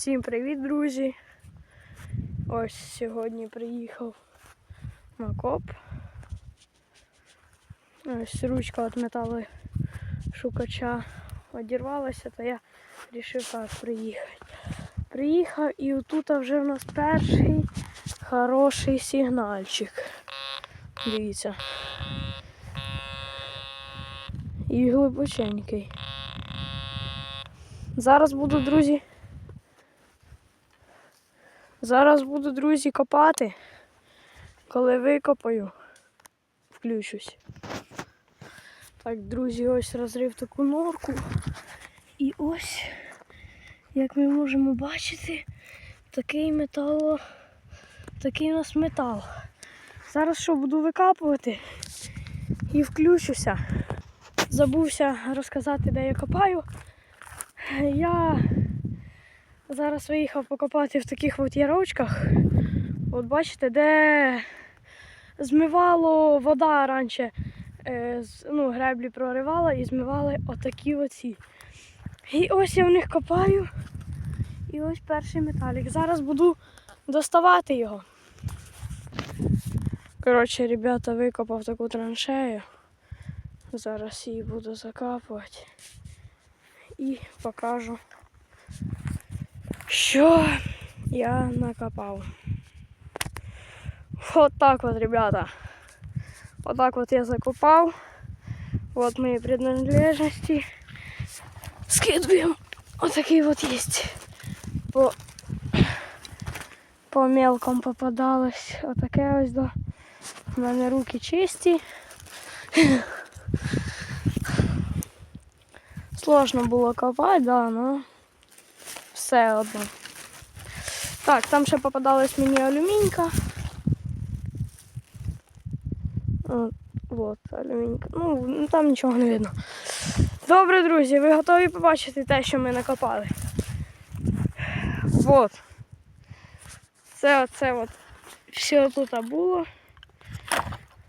Всім привіт, друзі! Ось сьогодні приїхав на коп. Ось ручка від металошукача одірвалася, то я вирішив так приїхати. Приїхав і отут вже в нас перший хороший сигнальчик. Дивіться. І глибоченький. Зараз буду, друзі. Зараз буду, друзі, копати. Коли викопаю, включусь. Так, друзі, ось розрив таку норку. І ось, як ми можемо бачити, такий метало, такий у нас метал. Зараз що буду викапувати і включуся. Забувся розказати, де я копаю. Я зараз виїхав покопати в таких от ярочках. От бачите, де змивало вода раніше, е, ну, греблі проривала і змивали отакі оці. І ось я в них копаю. І ось перший металік. Зараз буду доставати його. Коротше, ребята, викопав таку траншею. Зараз її буду закапувати і покажу, що я накопав. От так от, ребята. Вот так вот я закопав. Вот мои принадлежности. Скидываем. Вот такие вот есть. По, по мелком попадалось. Отаке ось до. У мене руки чисті. Сложно було копати, да, но все одно. Так, там ще попадалась мені алюмінька. От, от алюмінька. Ну, ну, там нічого не видно. Добре, друзі, ви готові побачити те, що ми накопали? Вот. Це оце от все тут було.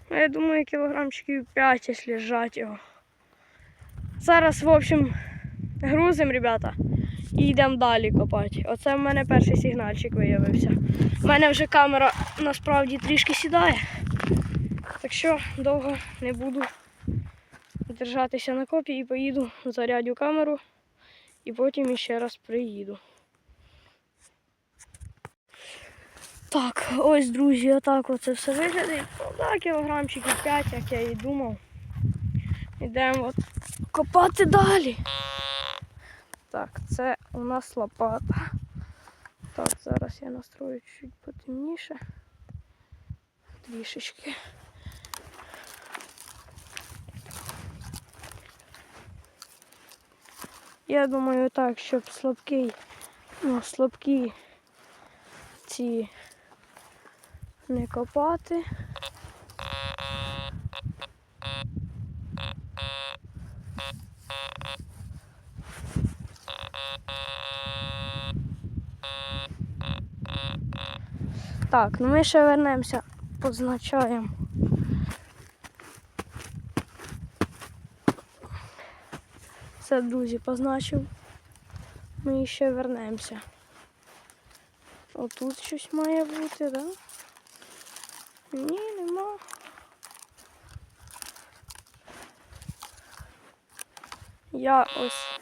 Ну, Я думаю, кілограмчиків 5, якщо лежать його. Зараз, в общем, грузимо, ребята, і йдемо далі копати. Оце в мене перший сигнальчик виявився. У мене вже камера насправді трішки сідає. Так що довго не буду держатися на копі і поїду, зарядю камеру і потім іще раз приїду. Так, ось, друзі, отак оце все виглядає. Да, кілограмчиків 5, як я і думав. Йдемо копати далі. Так, це у нас лопата. Так, зараз я настрою чуть потемніше. Трішечки. Я думаю так, щоб слабкий, ну, слабкі ці не копати. Так, ну ми ще вернемося, позначаємо. Все, друзі, позначив. Ми ще вернемося. Отут щось має бути, да? Ні, нема. Я ось.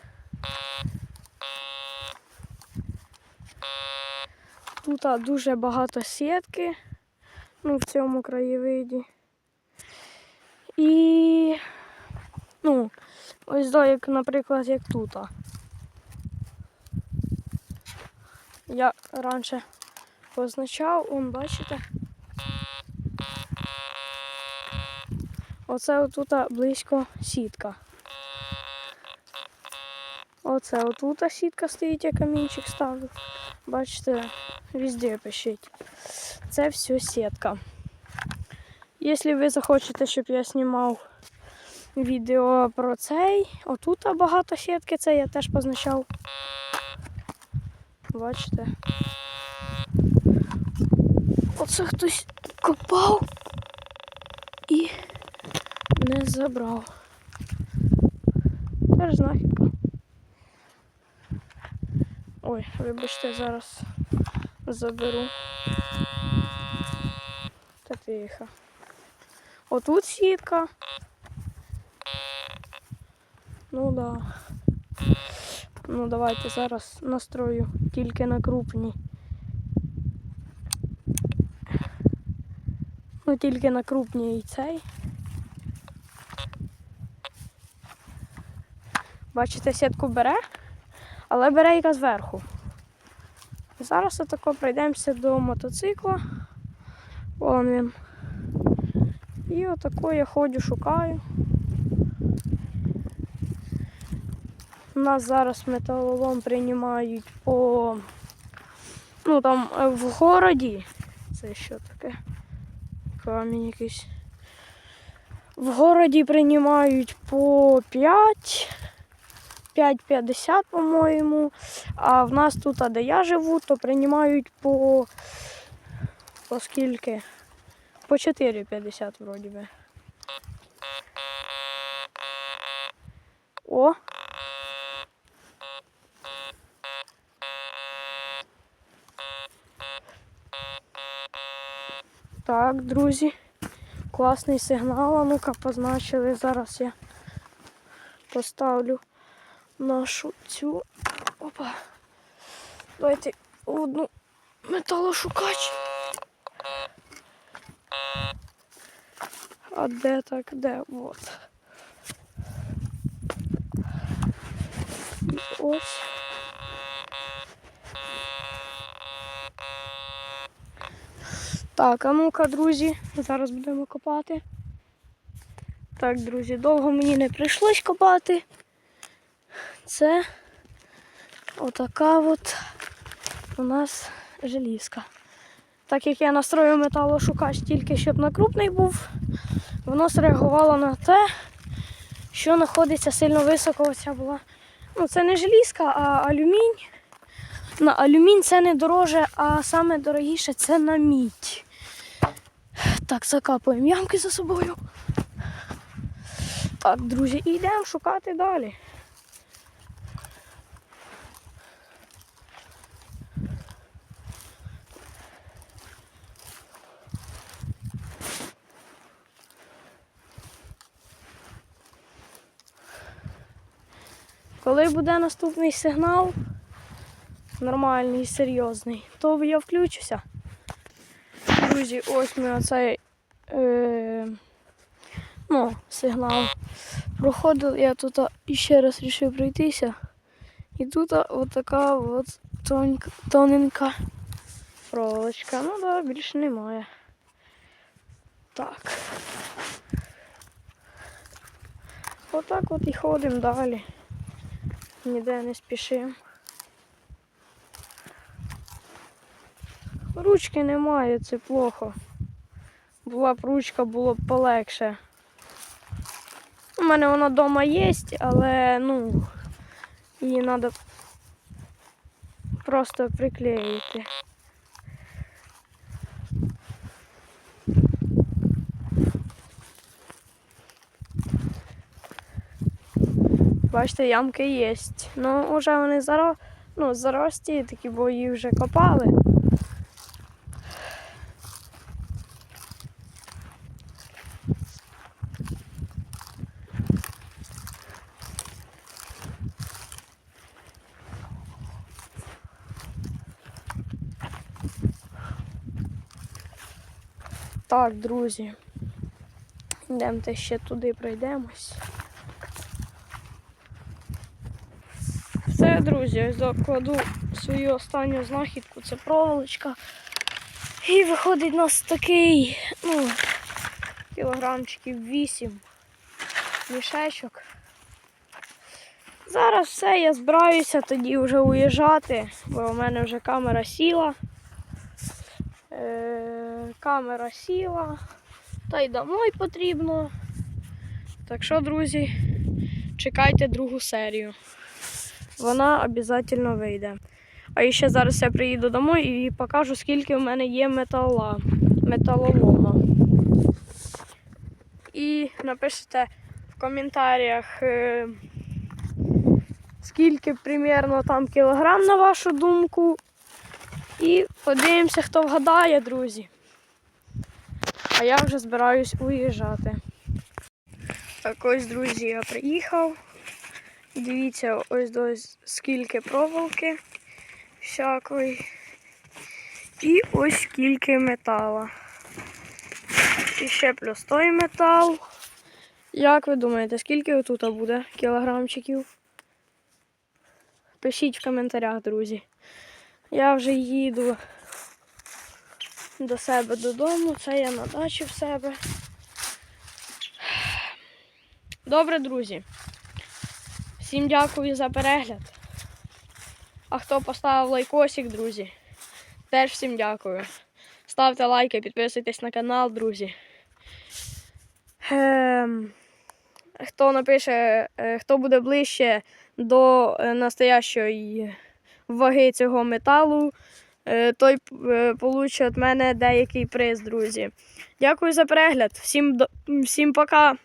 Тут дуже багато сітки, ну, в цьому краєвиді. І, ну, ось до, як, наприклад, як тут. Я раніше позначав, он, бачите? Оце отут близько сітка. Оце отут сітка стоїть, я камінчик ставлю. Бачите, везде пишіть. Це все сітка. Якщо ви захочете, щоб я знімав відео про цей, отут багато сітки, це я теж позначав. Бачите? Оце хтось копав і не забрав. Теж знахідка. Ой, вибачте, зараз заберу. Та тихо. Отут сітка. Ну да. Ну давайте зараз настрою тільки на крупні. Ну тільки на крупні і цей. Бачите, сітку бере, але бере яка зверху. Зараз отако пройдемося до мотоцикла. Вон він. І отако я ходжу, шукаю. У нас зараз металолом приймають по. Ну там е, в городі. Це що таке? Камінь якийсь. В городі приймають по 5. 5,50, по-моєму. А в нас тут, а де я живу, то приймають по. По скільки? По 4,50 вроді би. О! Так, друзі. Класний сигнал. А ну-ка позначили. Зараз я поставлю нашу цю. Опа. Давайте одну металошукач. А де так, де? От. І ось. Так, а ну-ка, друзі, зараз будемо копати. Так, друзі, довго мені не прийшлось копати. Це отака от у нас желізка. Так як я настроїв металошукач тільки щоб на крупний був, воно среагувало на те, що знаходиться сильно високо. Оця була. Ну, це не желізка, а алюмінь. На алюмінь це не дороже, а саме дорогіше це на мідь. Так, закапуємо ямки за собою. Так, друзі, і йдемо шукати далі. Коли буде наступний сигнал, нормальний, серйозний, то я включуся. Друзі, ось ми оцей е, ну, сигнал проходив. Я тут ще раз вирішив пройтися. І тут отака от тонька, тоненька проволочка. Ну да, більше немає. Так. Отак от і ходимо далі. Ніде не спішимо. Ручки немає, це плохо. Була б ручка, було б полегше. У мене вона вдома є, але ну її треба просто приклеїти. Бачите, ямки є. Ну, вже вони заро... ну, зарості, такі, бо її вже копали. Так, друзі. Йдемте ще туди пройдемось. Все, друзі, ось докладу свою останню знахідку, це проволочка. І виходить у нас такий, ну, кілограмчиків 8 мішечок. Зараз все, я збираюся тоді вже уїжджати, бо у мене вже камера сіла. Е, камера сіла, та й домой потрібно. Так що, друзі, чекайте другу серію. Вона обов'язково вийде. А ще зараз я приїду домой і покажу, скільки в мене є метала, металолома. І напишите в коментарях, е, скільки примірно там кілограм, на вашу думку. І подивимося, хто вгадає, друзі. А я вже збираюсь уїжджати. Так ось, друзі, я приїхав. Дивіться, ось ось скільки проволоки всякої. І ось скільки метала. І ще плюс той метал. Як ви думаєте, скільки тут буде кілограмчиків? Пишіть в коментарях, друзі. Я вже їду до себе додому. Це я на дачі в себе. Добре, друзі. Всім дякую за перегляд. А хто поставив лайкосик, друзі, теж всім дякую. Ставте лайки, підписуйтесь на канал, друзі. Ем, хто напише, е, хто буде ближче до е, настоящої ваги цього металу, е, той получить від мене деякий приз, друзі. Дякую за перегляд. Всім, всім пока.